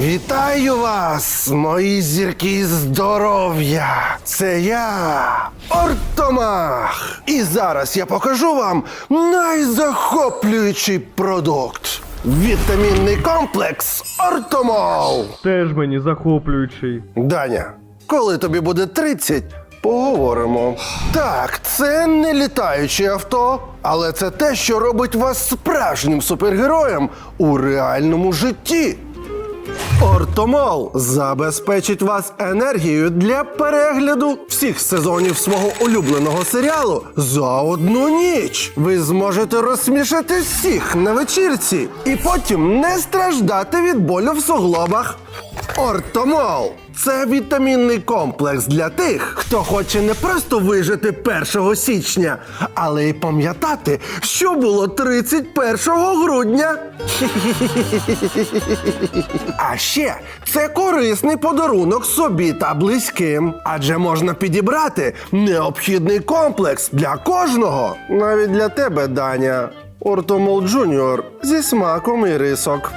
Вітаю вас, мої зірки здоров'я! Це я, Ортомах! І зараз я покажу вам найзахоплюючий продукт. Вітамінний комплекс Ортомол. Теж мені захоплюючий. Даня, коли тобі буде 30, поговоримо. Так, це не літаюче авто, але це те, що робить вас справжнім супергероєм у реальному житті. Ортомол забезпечить вас енергією для перегляду всіх сезонів свого улюбленого серіалу за одну ніч. Ви зможете розсмішити всіх на вечірці і потім не страждати від болю в суглобах. Ортомол це вітамінний комплекс для тих, хто хоче не просто вижити 1 січня, але й пам'ятати, що було 31 грудня. А ще це корисний подарунок собі та близьким, адже можна підібрати необхідний комплекс для кожного, навіть для тебе, Даня. Ортомол Джуніор зі смаком і рисок.